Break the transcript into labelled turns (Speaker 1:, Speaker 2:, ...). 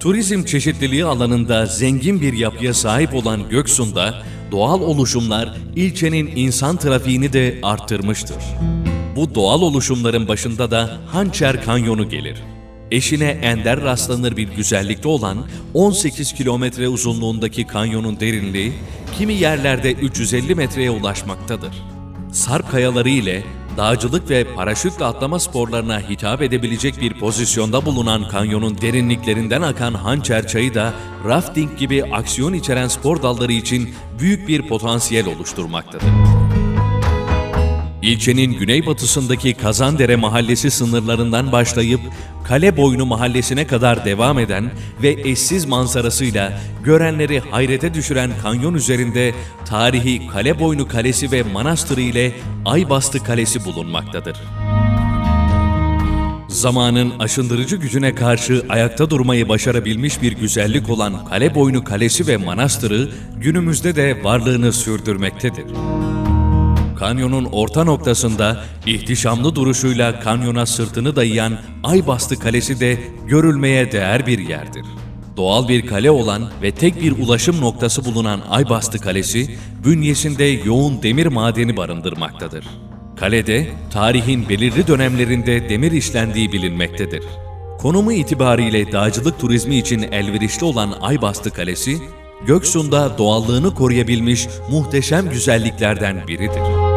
Speaker 1: Turizm çeşitliliği alanında zengin bir yapıya sahip olan Göksu'nda doğal oluşumlar ilçenin insan trafiğini de arttırmıştır. Bu doğal oluşumların başında da Hançer Kanyonu gelir. Eşine ender rastlanır bir güzellikte olan 18 kilometre uzunluğundaki kanyonun derinliği kimi yerlerde 350 metreye ulaşmaktadır. Sarp kayaları ile dağcılık ve paraşütle atlama sporlarına hitap edebilecek bir pozisyonda bulunan kanyonun derinliklerinden akan Hançer Çayı da rafting gibi aksiyon içeren spor dalları için büyük bir potansiyel oluşturmaktadır. İlçenin güneybatısındaki Kazandere mahallesi sınırlarından başlayıp Kale Boynu mahallesine kadar devam eden ve eşsiz manzarasıyla görenleri hayrete düşüren kanyon üzerinde tarihi Kale Boynu Kalesi ve Manastırı ile Aybastı Kalesi bulunmaktadır. Zamanın aşındırıcı gücüne karşı ayakta durmayı başarabilmiş bir güzellik olan Kale Boynu Kalesi ve Manastırı günümüzde de varlığını sürdürmektedir. Kanyonun orta noktasında ihtişamlı duruşuyla kanyona sırtını dayayan Aybastı Kalesi de görülmeye değer bir yerdir. Doğal bir kale olan ve tek bir ulaşım noktası bulunan Aybastı Kalesi, bünyesinde yoğun demir madeni barındırmaktadır. Kalede, tarihin belirli dönemlerinde demir işlendiği bilinmektedir. Konumu itibariyle dağcılık turizmi için elverişli olan Aybastı Kalesi, Göksu'nda doğallığını koruyabilmiş muhteşem güzelliklerden biridir.